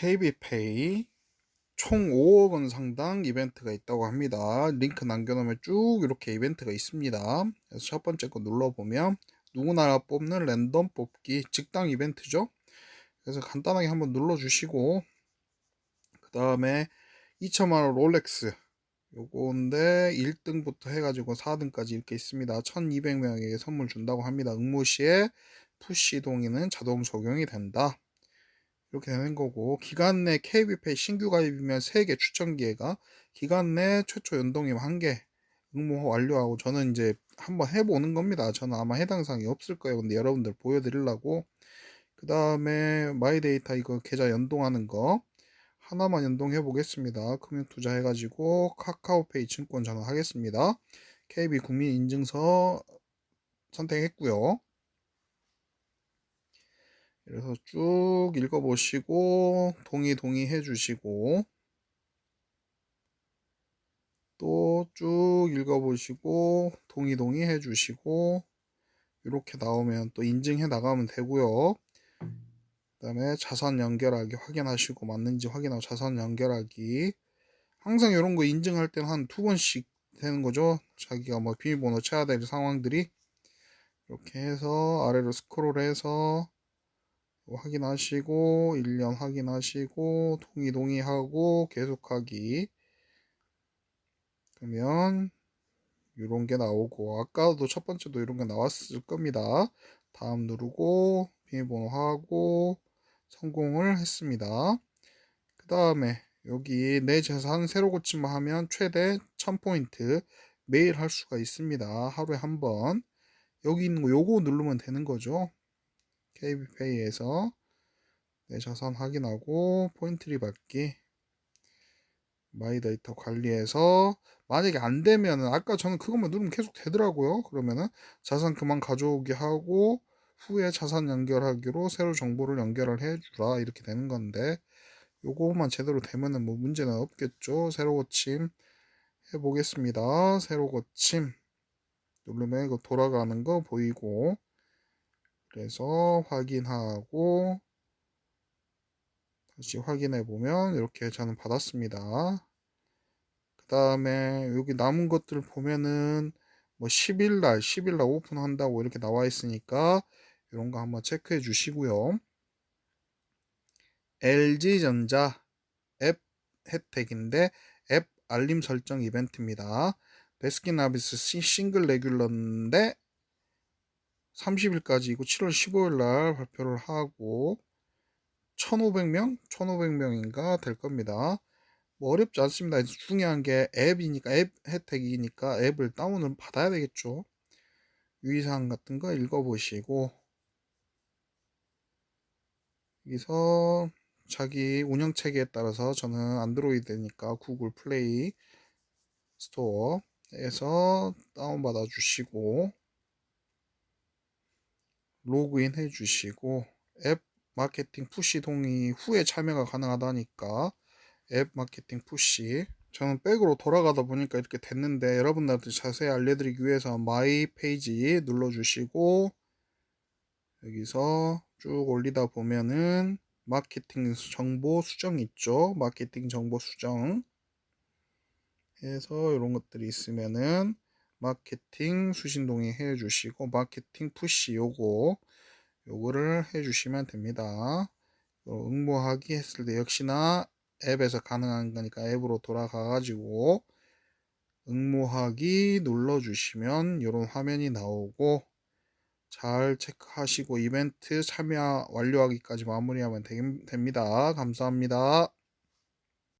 KB페이 총 5억 원 상당 이벤트가 있다고 합니다. 링크 남겨놓으면 쭉 이렇게 이벤트가 있습니다. 그래서 첫 번째 거 눌러보면 누구나 뽑는 랜덤 뽑기 직당 이벤트죠. 그래서 간단하게 한번 눌러주시고 그 다음에 2천만원 롤렉스 요건데 1등부터 해가지고 4등까지 이렇게 있습니다. 1200명에게 선물 준다고 합니다. 응모시에 푸시 동의는 자동 적용이 된다. 이렇게 되는 거고 기간 내 KB페이 신규 가입이면 3개 추천 기회가 기간 내 최초 연동이면 1개 응모 완료하고 저는 이제 한번 해보는 겁니다. 저는 아마 해당 사항이 없을 거예요. 근데 여러분들 보여드리려고 그 다음에 마이데이터 이거 계좌 연동하는 거 하나만 연동해 보겠습니다. 금융 투자 해가지고 카카오페이 증권 전환하겠습니다. KB 국민 인증서 선택했고요. 그래서 쭉 읽어보시고 동의 동의 해주시고 또 쭉 읽어보시고 동의 동의 해주시고 이렇게 나오면 또 인증해 나가면 되고요. 그 다음에 자산 연결하기 확인하시고 맞는지 확인하고 자산 연결하기 항상 이런 거 인증할 때는 한 두 번씩 되는 거죠. 자기가 뭐 비밀번호 쳐야 될 상황들이 이렇게 해서 아래로 스크롤해서 확인하시고 1년 확인하시고 동의 동의하고 계속하기. 그러면 이런 게 나오고 아까도 첫 번째도 이런 게 나왔을 겁니다. 다음 누르고 비밀번호 하고 성공을 했습니다. 그 다음에 여기 내 재산 새로 고침만 하면 최대 1000포인트 매일 할 수가 있습니다. 하루에 한 번. 여기 있는 거 요거 누르면 되는 거죠 KB페이에서 내 자산 확인하고 포인트리 받기 마이데이터 관리해서 만약에 안 되면은 아까 저는 그것만 누르면 계속 되더라고요. 그러면은 자산 그만 가져오게 하고 후에 자산 연결하기로 새로 정보를 연결을 해주라 이렇게 되는 건데 요거만 제대로 되면은 뭐 문제는 없겠죠. 새로 고침 해보겠습니다. 새로 고침 누르면 이거 돌아가는 거 보이고 그래서 확인하고 다시 확인해 보면 이렇게 저는 받았습니다. 그 다음에 여기 남은 것들 보면은 뭐 10일 날, 10일 날 오픈한다고 이렇게 나와 있으니까 이런 거 한번 체크해 주시고요. LG전자 앱 혜택인데 앱 알림 설정 이벤트입니다. 베스킨라빈스 싱글 레귤러인데 30일까지이고 7월 15일 날 발표를 하고 1500명? 1500명인가 될 겁니다. 뭐 어렵지 않습니다. 중요한 게 앱이니까 앱 혜택이니까 앱을 다운을 받아야 되겠죠. 유의사항 같은 거 읽어보시고 여기서 자기 운영 체계에 따라서 저는 안드로이드니까 구글 플레이 스토어에서 다운받아 주시고 로그인 해주시고 앱 마케팅 푸시 동의 후에 참여가 가능하다니까 앱 마케팅 푸시. 저는 백으로 돌아가다 보니까 이렇게 됐는데 여러분들한테 자세히 알려드리기 위해서 마이 페이지 눌러주시고 여기서 쭉 올리다 보면은 마케팅 정보 수정 있죠? 마케팅 정보 수정 해서 이런 것들이 있으면은 마케팅 수신동의 해주시고 마케팅 푸시 요거 요거를 해주시면 됩니다. 응모하기 했을 때 역시나 앱에서 가능한 거니까 앱으로 돌아가 가지고 응모하기 눌러주시면 이런 화면이 나오고 잘 체크하시고 이벤트 참여 완료하기까지 마무리하면 됩니다. 감사합니다.